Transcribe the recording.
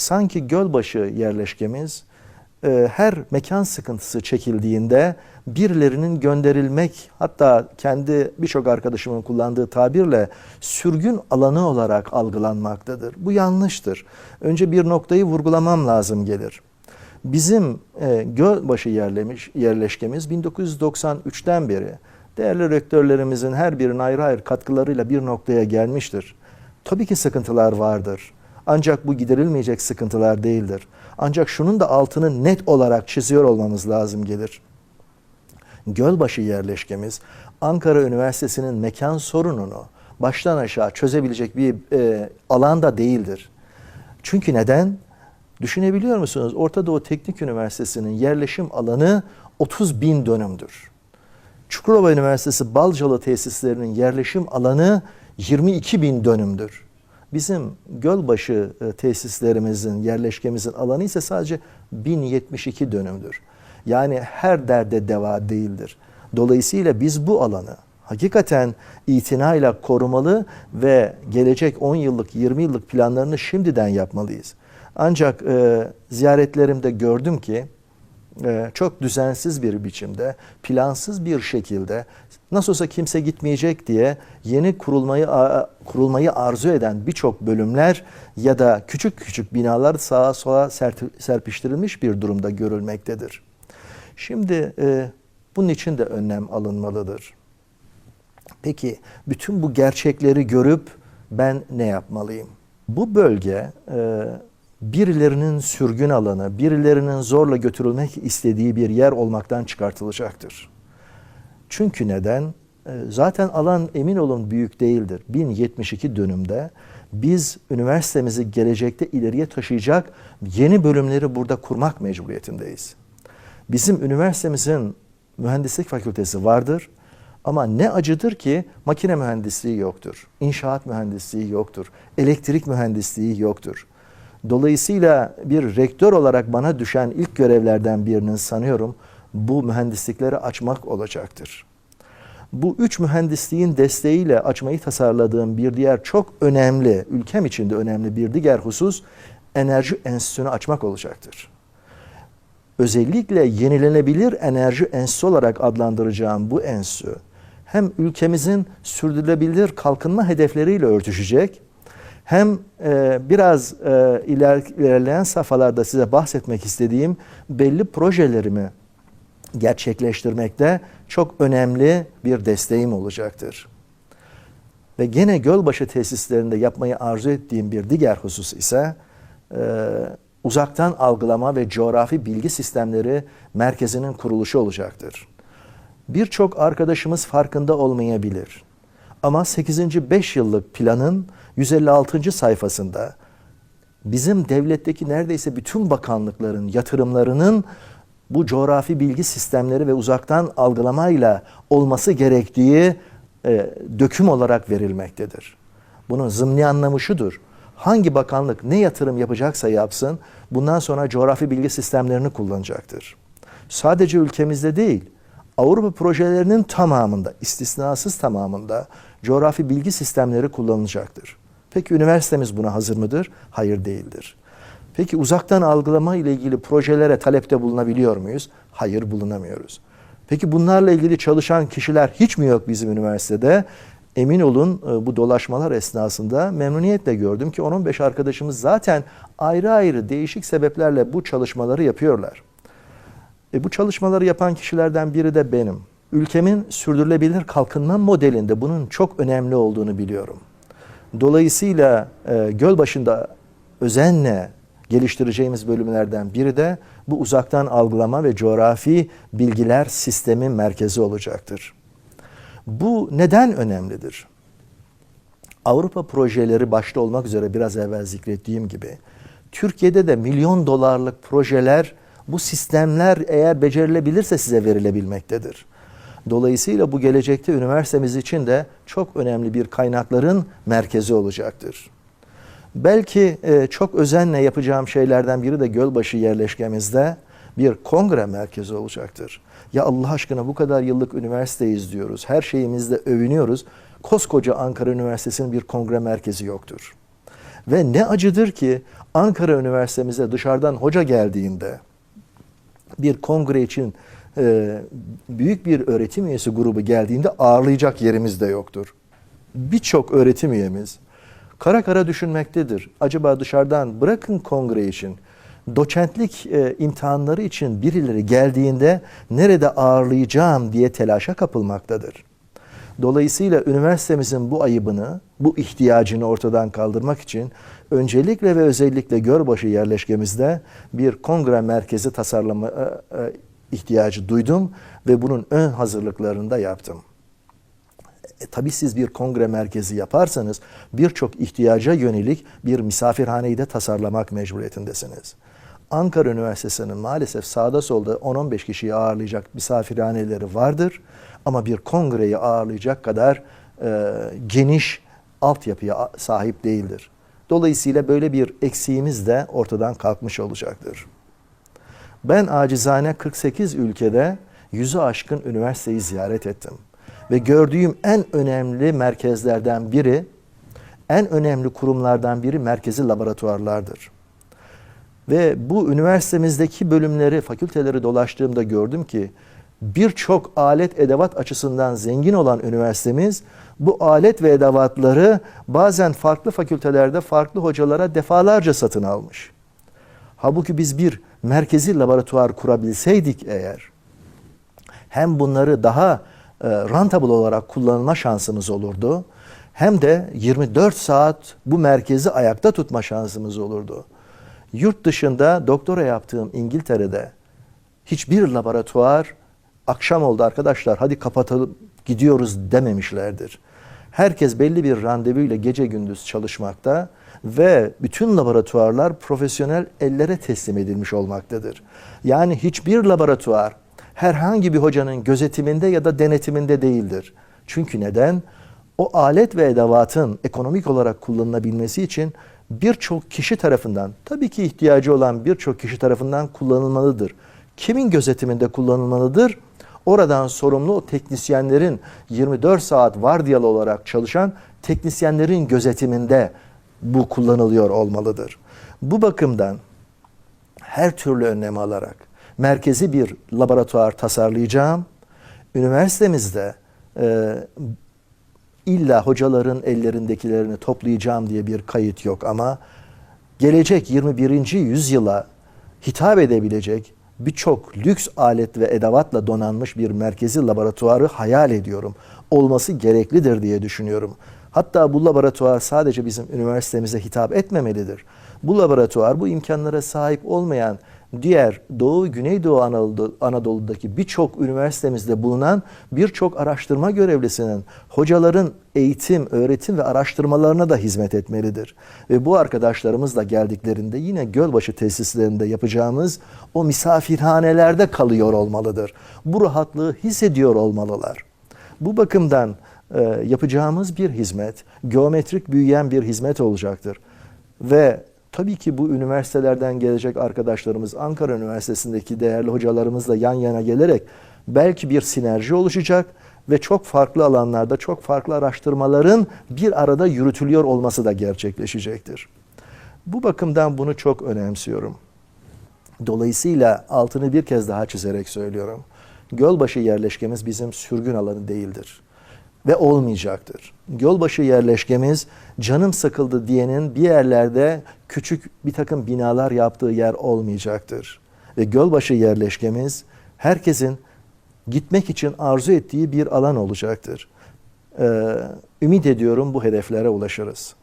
Sanki Gölbaşı yerleşkemiz e, her mekan sıkıntısı çekildiğinde birilerinin gönderilmek hatta kendi birçok arkadaşımın kullandığı tabirle sürgün alanı olarak algılanmaktadır. Bu yanlıştır. Önce bir noktayı vurgulamam lazım gelir. Bizim e, Gölbaşı yerlemiş, yerleşkemiz 1993'ten beri değerli rektörlerimizin her birinin ayrı ayrı katkılarıyla bir noktaya gelmiştir. Tabii ki sıkıntılar vardır. Ancak bu giderilmeyecek sıkıntılar değildir. Ancak şunun da altını net olarak çiziyor olmamız lazım gelir. Gölbaşı yerleşkemiz Ankara Üniversitesi'nin mekan sorununu baştan aşağı çözebilecek bir e, alanda değildir. Çünkü neden? Düşünebiliyor musunuz? Orta Doğu Teknik Üniversitesi'nin yerleşim alanı 30 bin dönümdür. Çukurova Üniversitesi Balcalı tesislerinin yerleşim alanı 22 bin dönümdür. Bizim Gölbaşı e, tesislerimizin, yerleşkemizin alanı ise sadece 1072 dönümdür. Yani her derde deva değildir. Dolayısıyla biz bu alanı hakikaten itinayla korumalı ve gelecek 10 yıllık, 20 yıllık planlarını şimdiden yapmalıyız. Ancak e, ziyaretlerimde gördüm ki çok düzensiz bir biçimde, plansız bir şekilde nasıl olsa kimse gitmeyecek diye yeni kurulmayı kurulmayı arzu eden birçok bölümler ya da küçük küçük binalar sağa sola serpiştirilmiş bir durumda görülmektedir. Şimdi e, bunun için de önlem alınmalıdır. Peki bütün bu gerçekleri görüp ben ne yapmalıyım? Bu bölge e, birilerinin sürgün alanı, birilerinin zorla götürülmek istediği bir yer olmaktan çıkartılacaktır. Çünkü neden? E, zaten alan emin olun büyük değildir. 1072 dönümde biz üniversitemizi gelecekte ileriye taşıyacak yeni bölümleri burada kurmak mecburiyetindeyiz. Bizim üniversitemizin mühendislik fakültesi vardır ama ne acıdır ki makine mühendisliği yoktur, inşaat mühendisliği yoktur, elektrik mühendisliği yoktur. Dolayısıyla bir rektör olarak bana düşen ilk görevlerden birinin sanıyorum bu mühendislikleri açmak olacaktır. Bu üç mühendisliğin desteğiyle açmayı tasarladığım bir diğer çok önemli, ülkem için de önemli bir diğer husus enerji enstitüsünü açmak olacaktır. Özellikle yenilenebilir enerji enstitüsü olarak adlandıracağım bu enstitü hem ülkemizin sürdürülebilir kalkınma hedefleriyle örtüşecek hem e, biraz e, iler, ilerleyen safhalarda size bahsetmek istediğim belli projelerimi gerçekleştirmekte çok önemli bir desteğim olacaktır. Ve gene Gölbaşı tesislerinde yapmayı arzu ettiğim bir diğer husus ise e, uzaktan algılama ve coğrafi bilgi sistemleri merkezinin kuruluşu olacaktır. Birçok arkadaşımız farkında olmayabilir. Ama 8. 5 yıllık planın 156. sayfasında bizim devletteki neredeyse bütün bakanlıkların yatırımlarının bu coğrafi bilgi sistemleri ve uzaktan algılamayla olması gerektiği e, döküm olarak verilmektedir. Bunun zımni anlamı şudur. Hangi bakanlık ne yatırım yapacaksa yapsın bundan sonra coğrafi bilgi sistemlerini kullanacaktır. Sadece ülkemizde değil, Avrupa projelerinin tamamında, istisnasız tamamında coğrafi bilgi sistemleri kullanılacaktır. Peki üniversitemiz buna hazır mıdır? Hayır değildir. Peki uzaktan algılama ile ilgili projelere talepte bulunabiliyor muyuz? Hayır bulunamıyoruz. Peki bunlarla ilgili çalışan kişiler hiç mi yok bizim üniversitede? Emin olun e, bu dolaşmalar esnasında memnuniyetle gördüm ki 10-15 arkadaşımız zaten ayrı ayrı değişik sebeplerle bu çalışmaları yapıyorlar. E bu çalışmaları yapan kişilerden biri de benim. Ülkemin sürdürülebilir kalkınma modelinde bunun çok önemli olduğunu biliyorum. Dolayısıyla e, göl başında özenle geliştireceğimiz bölümlerden biri de bu uzaktan algılama ve coğrafi bilgiler sistemi merkezi olacaktır. Bu neden önemlidir? Avrupa projeleri başta olmak üzere biraz evvel zikrettiğim gibi Türkiye'de de milyon dolarlık projeler bu sistemler eğer becerilebilirse size verilebilmektedir. Dolayısıyla bu gelecekte üniversitemiz için de çok önemli bir kaynakların merkezi olacaktır. Belki e, çok özenle yapacağım şeylerden biri de Gölbaşı yerleşkemizde bir kongre merkezi olacaktır. Ya Allah aşkına bu kadar yıllık üniversiteyiz diyoruz. Her şeyimizde övünüyoruz. Koskoca Ankara Üniversitesi'nin bir kongre merkezi yoktur. Ve ne acıdır ki Ankara Üniversitemize dışarıdan hoca geldiğinde bir kongre için e, büyük bir öğretim üyesi grubu geldiğinde ağırlayacak yerimiz de yoktur. Birçok öğretim üyemiz kara kara düşünmektedir. Acaba dışarıdan bırakın kongre için doçentlik e, imtihanları için birileri geldiğinde nerede ağırlayacağım diye telaşa kapılmaktadır. Dolayısıyla üniversitemizin bu ayıbını, bu ihtiyacını ortadan kaldırmak için öncelikle ve özellikle Gölbaşı yerleşkemizde bir kongre merkezi tasarlama e, e, ihtiyacı duydum ve bunun ön hazırlıklarını da yaptım. E, tabii siz bir kongre merkezi yaparsanız birçok ihtiyaca yönelik bir misafirhaneyi de tasarlamak mecburiyetindesiniz. Ankara Üniversitesi'nin maalesef sağda solda 10-15 kişiyi ağırlayacak misafirhaneleri vardır. Ama bir kongreyi ağırlayacak kadar e, geniş altyapıya sahip değildir. Dolayısıyla böyle bir eksiğimiz de ortadan kalkmış olacaktır. Ben acizane 48 ülkede yüzü aşkın üniversiteyi ziyaret ettim. Ve gördüğüm en önemli merkezlerden biri, en önemli kurumlardan biri merkezi laboratuvarlardır. Ve bu üniversitemizdeki bölümleri, fakülteleri dolaştığımda gördüm ki birçok alet edevat açısından zengin olan üniversitemiz bu alet ve edevatları bazen farklı fakültelerde farklı hocalara defalarca satın almış. Halbuki biz bir merkezi laboratuvar kurabilseydik eğer hem bunları daha e, rentable olarak kullanma şansımız olurdu hem de 24 saat bu merkezi ayakta tutma şansımız olurdu. Yurt dışında doktora yaptığım İngiltere'de hiçbir laboratuvar akşam oldu arkadaşlar hadi kapatalım gidiyoruz dememişlerdir. Herkes belli bir randevuyla gece gündüz çalışmakta ve bütün laboratuvarlar profesyonel ellere teslim edilmiş olmaktadır. Yani hiçbir laboratuvar herhangi bir hocanın gözetiminde ya da denetiminde değildir. Çünkü neden? O alet ve edevatın ekonomik olarak kullanılabilmesi için birçok kişi tarafından, tabii ki ihtiyacı olan birçok kişi tarafından kullanılmalıdır. Kimin gözetiminde kullanılmalıdır? Oradan sorumlu teknisyenlerin 24 saat vardiyalı olarak çalışan teknisyenlerin gözetiminde bu kullanılıyor olmalıdır. Bu bakımdan her türlü önlem alarak merkezi bir laboratuvar tasarlayacağım. Üniversitemizde e, illa hocaların ellerindekilerini toplayacağım diye bir kayıt yok ama gelecek 21. yüzyıla hitap edebilecek birçok lüks alet ve edevatla donanmış bir merkezi laboratuvarı hayal ediyorum. Olması gereklidir diye düşünüyorum. Hatta bu laboratuvar sadece bizim üniversitemize hitap etmemelidir. Bu laboratuvar bu imkanlara sahip olmayan diğer Doğu, Güneydoğu Anadolu, Anadolu'daki birçok üniversitemizde bulunan birçok araştırma görevlisinin, hocaların eğitim, öğretim ve araştırmalarına da hizmet etmelidir. Ve bu arkadaşlarımız da geldiklerinde yine Gölbaşı tesislerinde yapacağımız o misafirhanelerde kalıyor olmalıdır. Bu rahatlığı hissediyor olmalılar. Bu bakımdan e, yapacağımız bir hizmet, geometrik büyüyen bir hizmet olacaktır. Ve Tabii ki bu üniversitelerden gelecek arkadaşlarımız Ankara Üniversitesi'ndeki değerli hocalarımızla yan yana gelerek belki bir sinerji oluşacak ve çok farklı alanlarda çok farklı araştırmaların bir arada yürütülüyor olması da gerçekleşecektir. Bu bakımdan bunu çok önemsiyorum. Dolayısıyla altını bir kez daha çizerek söylüyorum. Gölbaşı yerleşkemiz bizim sürgün alanı değildir ve olmayacaktır. Gölbaşı yerleşkemiz canım sıkıldı diyenin bir yerlerde küçük bir takım binalar yaptığı yer olmayacaktır. Ve Gölbaşı yerleşkemiz herkesin gitmek için arzu ettiği bir alan olacaktır. Ee, ümit ediyorum bu hedeflere ulaşırız.